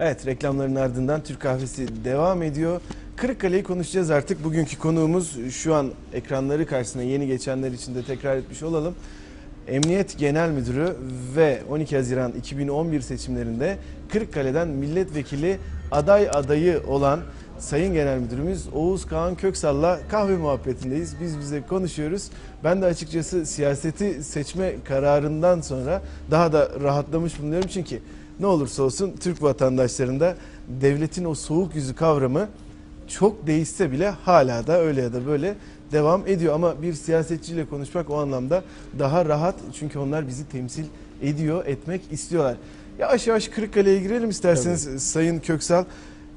Evet reklamların ardından Türk kahvesi devam ediyor. Kırıkkale'yi konuşacağız artık. Bugünkü konuğumuz şu an ekranları karşısına yeni geçenler için de tekrar etmiş olalım. Emniyet Genel Müdürü ve 12 Haziran 2011 seçimlerinde Kırıkkale'den milletvekili aday adayı olan Sayın Genel Müdürümüz Oğuz Kağan Köksal'la kahve muhabbetindeyiz. Biz bize konuşuyoruz. Ben de açıkçası siyaseti seçme kararından sonra daha da rahatlamış bulunuyorum. Çünkü ne olursa olsun Türk vatandaşlarında devletin o soğuk yüzü kavramı çok değişse bile hala da öyle ya da böyle devam ediyor. Ama bir siyasetçiyle konuşmak o anlamda daha rahat. Çünkü onlar bizi temsil ediyor, etmek istiyorlar. Yavaş yavaş Kırıkkale'ye girelim isterseniz Sayın Köksal.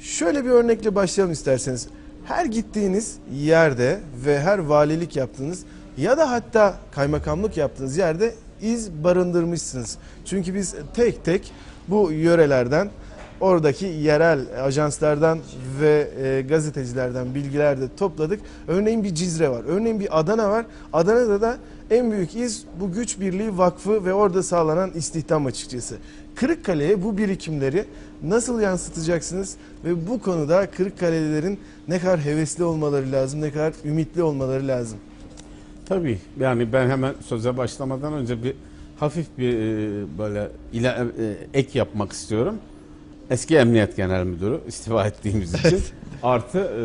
Şöyle bir örnekle başlayalım isterseniz. Her gittiğiniz yerde ve her valilik yaptığınız ya da hatta kaymakamlık yaptığınız yerde iz barındırmışsınız. Çünkü biz tek tek bu yörelerden oradaki yerel ajanslardan ve e, gazetecilerden bilgiler de topladık. Örneğin bir Cizre var. Örneğin bir Adana var. Adana'da da en büyük iz bu Güç Birliği Vakfı ve orada sağlanan istihdam açıkçası. Kırıkkale'ye bu birikimleri nasıl yansıtacaksınız ve bu konuda Kırıkkalelilerin ne kadar hevesli olmaları lazım, ne kadar ümitli olmaları lazım? Tabii yani ben hemen söze başlamadan önce bir hafif bir e, böyle ile, e, ek yapmak istiyorum. Eski Emniyet Genel Müdürü istifa ettiğimiz için artı e,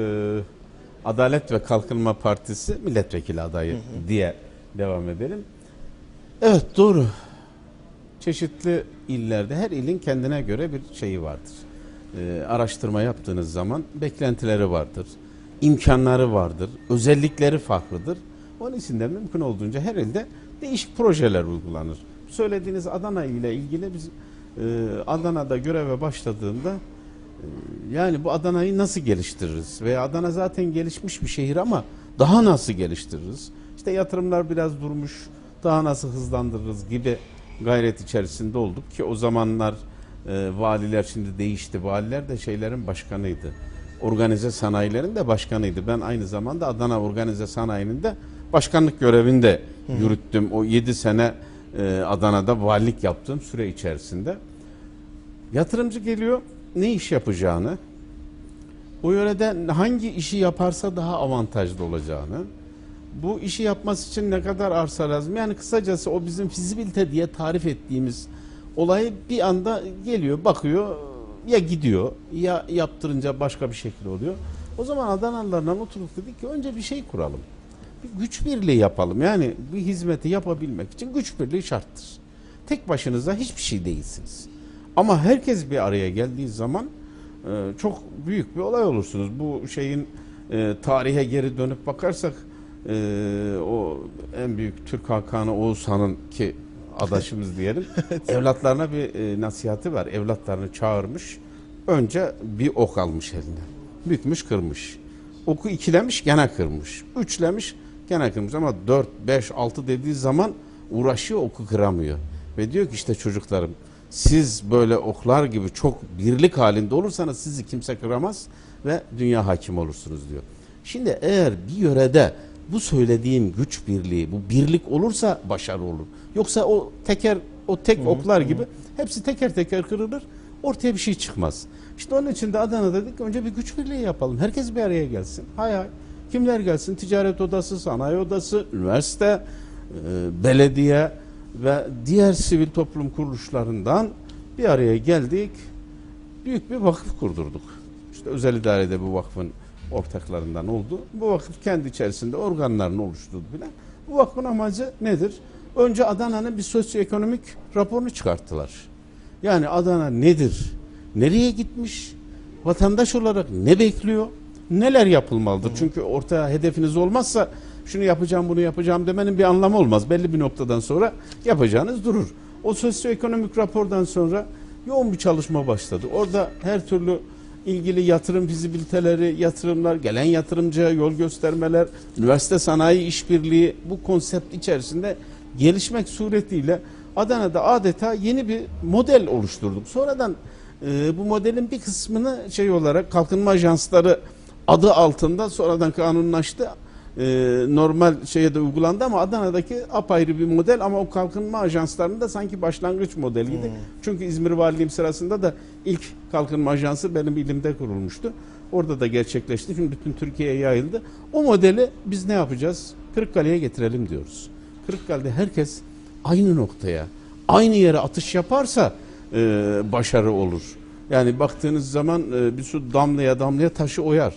Adalet ve Kalkınma Partisi milletvekili adayı diye devam edelim. Evet doğru. Çeşitli illerde her ilin kendine göre bir şeyi vardır. E, araştırma yaptığınız zaman beklentileri vardır, imkanları vardır, özellikleri farklıdır. Onun için de mümkün olduğunca her ilde değişik projeler uygulanır. Söylediğiniz Adana ile ilgili biz e, Adana'da göreve başladığında e, yani bu Adana'yı nasıl geliştiririz? Veya Adana zaten gelişmiş bir şehir ama daha nasıl geliştiririz? İşte yatırımlar biraz durmuş, daha nasıl hızlandırırız gibi gayret içerisinde olduk ki o zamanlar e, valiler şimdi değişti. Valiler de şeylerin başkanıydı. Organize sanayilerin de başkanıydı. Ben aynı zamanda Adana Organize Sanayi'nin de başkanlık görevini de yürüttüm. O 7 sene e, Adana'da valilik yaptığım süre içerisinde. Yatırımcı geliyor ne iş yapacağını, o yörede hangi işi yaparsa daha avantajlı olacağını, bu işi yapması için ne kadar arsa lazım? Yani kısacası o bizim fizibilite diye tarif ettiğimiz olayı bir anda geliyor, bakıyor, ya gidiyor ya yaptırınca başka bir şekil oluyor. O zaman Adanalılarla oturduk dedik ki önce bir şey kuralım. Güç birliği yapalım. Yani bir hizmeti yapabilmek için güç birliği şarttır. Tek başınıza hiçbir şey değilsiniz. Ama herkes bir araya geldiği zaman e, çok büyük bir olay olursunuz. Bu şeyin e, tarihe geri dönüp bakarsak e, o en büyük Türk Hakanı Oğuz Han'ın ki adaşımız diyelim evlatlarına bir e, nasihatı var. Evlatlarını çağırmış. Önce bir ok almış eline. Bükmüş kırmış. Oku ikilemiş gene kırmış. Üçlemiş gene kırmış ama 4, 5, 6 dediği zaman uğraşıyor oku kıramıyor. Ve diyor ki işte çocuklarım siz böyle oklar gibi çok birlik halinde olursanız sizi kimse kıramaz ve dünya hakim olursunuz diyor. Şimdi eğer bir yörede bu söylediğim güç birliği, bu birlik olursa başarı olur. Yoksa o teker, o tek oklar gibi hepsi teker teker kırılır. Ortaya bir şey çıkmaz. İşte onun için de Adana dedik ki önce bir güç birliği yapalım. Herkes bir araya gelsin. Hay hay. Kimler gelsin? Ticaret odası, sanayi odası, üniversite, e, belediye ve diğer sivil toplum kuruluşlarından bir araya geldik. Büyük bir vakıf kurdurduk. İşte özel idarede bu vakfın ortaklarından oldu. Bu vakıf kendi içerisinde organlarını oluşturdu bile. Bu vakfın amacı nedir? Önce Adana'nın bir sosyoekonomik raporunu çıkarttılar. Yani Adana nedir? Nereye gitmiş? Vatandaş olarak ne bekliyor? Neler yapılmalıdır? Çünkü ortaya hedefiniz olmazsa şunu yapacağım bunu yapacağım demenin bir anlamı olmaz. Belli bir noktadan sonra yapacağınız durur. O sosyoekonomik rapordan sonra yoğun bir çalışma başladı. Orada her türlü ilgili yatırım fizibiliteleri, yatırımlar, gelen yatırımcıya yol göstermeler, üniversite sanayi işbirliği bu konsept içerisinde gelişmek suretiyle Adana'da adeta yeni bir model oluşturduk. Sonradan e, bu modelin bir kısmını şey olarak kalkınma ajansları adı altında sonradan kanunlaştı. e, normal şeye de uygulandı ama Adana'daki apayrı bir model ama o kalkınma ajanslarında sanki başlangıç modeliydi. Hmm. Çünkü İzmir Valiliğim sırasında da ilk kalkınma ajansı benim ilimde kurulmuştu. Orada da gerçekleşti. Şimdi bütün Türkiye'ye yayıldı. O modeli biz ne yapacağız? Kırıkkale'ye getirelim diyoruz. Kırıkkale'de herkes aynı noktaya, aynı yere atış yaparsa e, başarı olur. Yani baktığınız zaman e, bir su damlaya damlaya taşı oyar.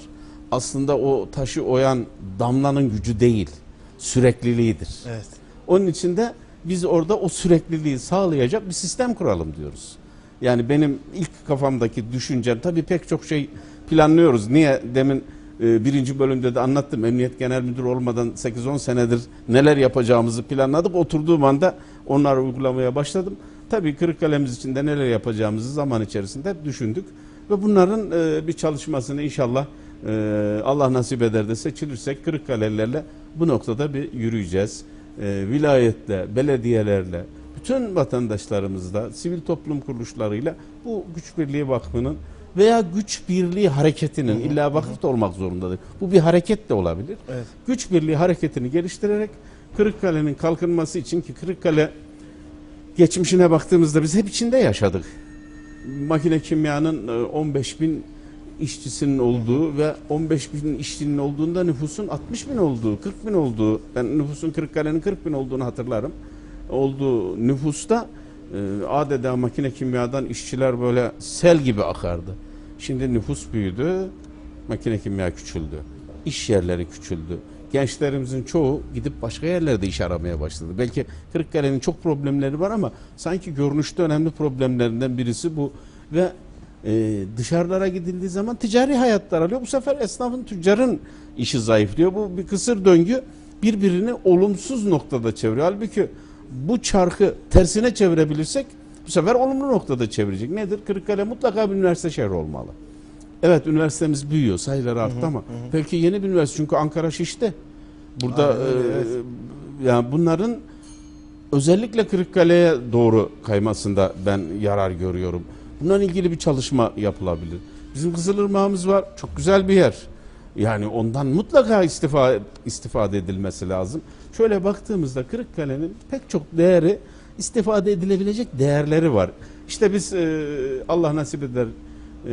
Aslında o taşı oyan damlanın gücü değil, sürekliliğidir. Evet. Onun için de biz orada o sürekliliği sağlayacak bir sistem kuralım diyoruz. Yani benim ilk kafamdaki düşüncem tabii pek çok şey planlıyoruz. Niye demin e, birinci bölümde de anlattım. Emniyet Genel Müdürü olmadan 8-10 senedir neler yapacağımızı planladık. Oturduğum anda onları uygulamaya başladım. Tabii Kırıkkale'miz için de neler yapacağımızı zaman içerisinde düşündük. Ve bunların e, bir çalışmasını inşallah e, Allah nasip eder de seçilirsek Kırıkkale'lilerle bu noktada bir yürüyeceğiz. E, vilayetle, belediyelerle, bütün vatandaşlarımızla, sivil toplum kuruluşlarıyla bu güç birliği vakfının veya güç birliği hareketinin illa vakıf da olmak zorundadır. Bu bir hareket de olabilir. Evet. Güç birliği hareketini geliştirerek Kırıkkale'nin kalkınması için ki Kırıkkale geçmişine baktığımızda biz hep içinde yaşadık. Makine kimyanın e, 15 bin işçisinin olduğu ve 15 bin işçinin olduğunda nüfusun 60 bin olduğu, 40 bin olduğu, ben nüfusun Kırıkkale'nin 40 bin olduğunu hatırlarım. Olduğu nüfusta e, adeta makine kimyadan işçiler böyle sel gibi akardı. Şimdi nüfus büyüdü, makine kimya küçüldü. İş yerleri küçüldü. Gençlerimizin çoğu gidip başka yerlerde iş aramaya başladı. Belki Kırıkkale'nin çok problemleri var ama sanki görünüşte önemli problemlerinden birisi bu. Ve e, dışarılara gidildiği zaman ticari hayatlar alıyor. Bu sefer esnafın, tüccarın işi zayıflıyor. Bu bir kısır döngü birbirini olumsuz noktada çeviriyor. Halbuki bu çarkı tersine çevirebilirsek bu sefer olumlu noktada çevirecek. Nedir? Kırıkkale mutlaka bir üniversite şehri olmalı. Evet üniversitemiz büyüyor, sayıları arttı ama belki yeni bir üniversite çünkü Ankara şişti. Burada Aynen e, evet. yani bunların özellikle Kırıkkale'ye doğru kaymasında ben yarar görüyorum. Bununla ilgili bir çalışma yapılabilir. Bizim Kızılırmağımız var. Çok güzel bir yer. Yani ondan mutlaka istifa, istifade edilmesi lazım. Şöyle baktığımızda Kırıkkale'nin pek çok değeri istifade edilebilecek değerleri var. İşte biz e, Allah nasip eder e,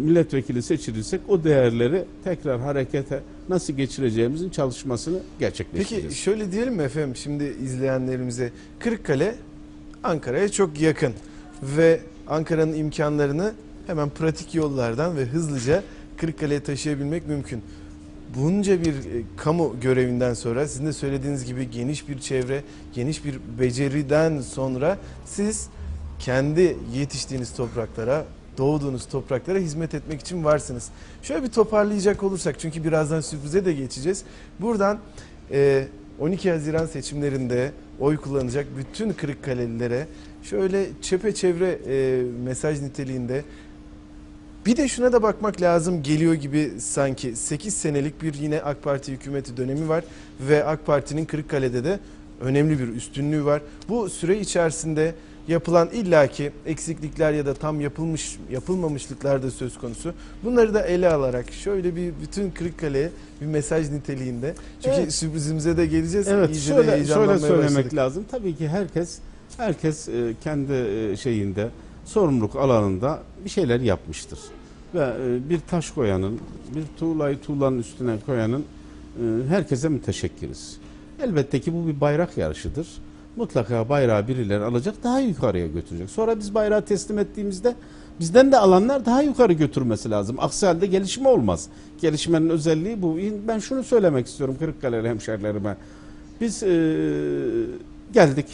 milletvekili seçilirsek o değerleri tekrar harekete nasıl geçireceğimizin çalışmasını gerçekleştireceğiz. Peki şöyle diyelim mi efendim şimdi izleyenlerimize Kırıkkale Ankara'ya çok yakın ve Ankara'nın imkanlarını hemen pratik yollardan ve hızlıca Kırıkkale'ye taşıyabilmek mümkün. Bunca bir e, kamu görevinden sonra sizin de söylediğiniz gibi geniş bir çevre, geniş bir beceriden sonra siz kendi yetiştiğiniz topraklara, doğduğunuz topraklara hizmet etmek için varsınız. Şöyle bir toparlayacak olursak çünkü birazdan sürprize de geçeceğiz. Buradan e, 12 Haziran seçimlerinde oy kullanacak bütün Kırıkkalelilere şöyle çepeçevre e, mesaj niteliğinde bir de şuna da bakmak lazım geliyor gibi sanki 8 senelik bir yine AK Parti hükümeti dönemi var ve AK Parti'nin Kırıkkale'de de önemli bir üstünlüğü var. Bu süre içerisinde yapılan illaki eksiklikler ya da tam yapılmış yapılmamışlıklar da söz konusu. Bunları da ele alarak şöyle bir bütün Kırıkkale'ye bir mesaj niteliğinde. Çünkü Evet. sürprizimize de geleceğiz. Evet İyice şöyle, şöyle söylemek başladık. lazım. Tabii ki herkes herkes e, kendi e, şeyinde sorumluluk alanında bir şeyler yapmıştır. Ve e, bir taş koyanın, bir tuğlayı tuğlanın üstüne koyanın herkese müteşekkiriz. Elbette ki bu bir bayrak yarışıdır. Mutlaka bayrağı birileri alacak, daha yukarıya götürecek. Sonra biz bayrağı teslim ettiğimizde bizden de alanlar daha yukarı götürmesi lazım. Aksi halde gelişme olmaz. Gelişmenin özelliği bu. Ben şunu söylemek istiyorum Kırıkkale'li hemşerilerime. Biz e, geldik,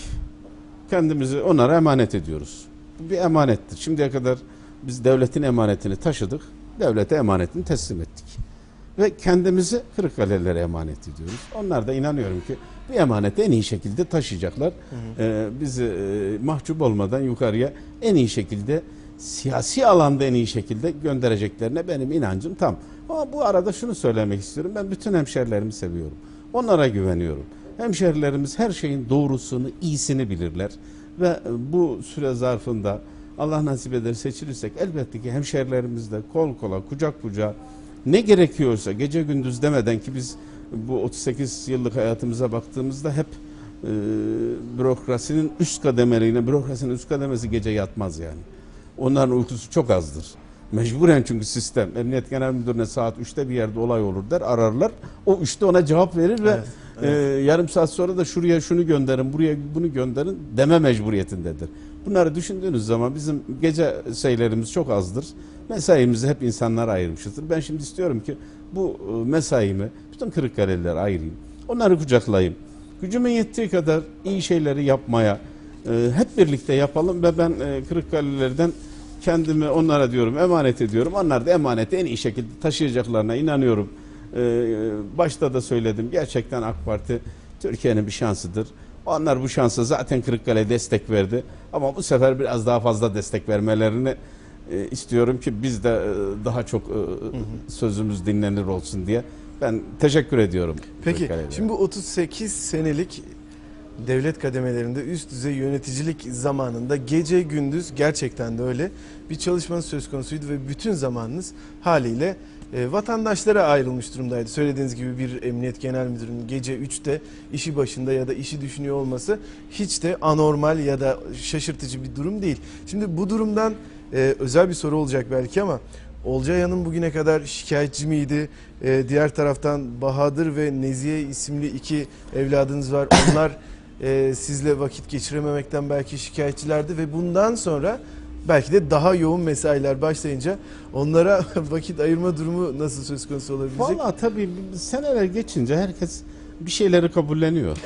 kendimizi onlara emanet ediyoruz. Bir emanettir. Şimdiye kadar biz devletin emanetini taşıdık, devlete emanetini teslim ettik. Ve kendimizi Kırıkkalelilere emanet ediyoruz. Onlar da inanıyorum ki bu emaneti en iyi şekilde taşıyacaklar. Ee, bizi e, mahcup olmadan yukarıya en iyi şekilde siyasi alanda en iyi şekilde göndereceklerine benim inancım tam. Ama bu arada şunu söylemek istiyorum. Ben bütün hemşerilerimi seviyorum. Onlara güveniyorum. Hemşerilerimiz her şeyin doğrusunu, iyisini bilirler. Ve e, bu süre zarfında Allah nasip eder seçilirsek elbette ki hemşerilerimizle kol kola, kucak kucağa ne gerekiyorsa gece gündüz demeden ki biz bu 38 yıllık hayatımıza baktığımızda hep e, bürokrasinin üst kademelerine, bürokrasinin üst kademesi gece yatmaz yani. Onların uykusu çok azdır. Mecburen çünkü sistem. Emniyet Genel Müdürü'ne saat 3'te bir yerde olay olur der, ararlar. O 3'te ona cevap verir ve Evet, e, yarım saat sonra da şuraya şunu gönderin, buraya bunu gönderin deme mecburiyetindedir. Bunları düşündüğünüz zaman bizim gece sayılarımız çok azdır. Mesaimizi hep insanlara ayırmışızdır. Ben şimdi istiyorum ki bu e, mesaimi bütün Kırıkkaleliler ayırayım. Onları kucaklayayım. Gücümün yettiği kadar iyi şeyleri yapmaya e, hep birlikte yapalım ve ben e, Kırıkkale'lilerden kendimi onlara diyorum emanet ediyorum. Onlar da emaneti en iyi şekilde taşıyacaklarına inanıyorum. E, başta da söyledim gerçekten AK Parti Türkiye'nin bir şansıdır. Onlar bu şansa zaten Kırıkkale destek verdi. Ama bu sefer biraz daha fazla destek vermelerini e, istiyorum ki biz de e, daha çok e, sözümüz dinlenir olsun diye. Ben teşekkür ediyorum. Peki şimdi bu 38 senelik devlet kademelerinde üst düzey yöneticilik zamanında gece gündüz gerçekten de öyle bir çalışmanız söz konusuydu ve bütün zamanınız haliyle e, vatandaşlara ayrılmış durumdaydı. Söylediğiniz gibi bir emniyet genel müdürünün gece 3'te işi başında ya da işi düşünüyor olması hiç de anormal ya da şaşırtıcı bir durum değil. Şimdi bu durumdan e, özel bir soru olacak belki ama Olcay Hanım bugüne kadar şikayetçi miydi? Ee, diğer taraftan Bahadır ve Nezihe isimli iki evladınız var. Onlar e, sizle vakit geçirememekten belki şikayetçilerdi ve bundan sonra belki de daha yoğun mesailer başlayınca onlara vakit ayırma durumu nasıl söz konusu olabilecek? Vallahi tabii seneler geçince herkes bir şeyleri kabulleniyor.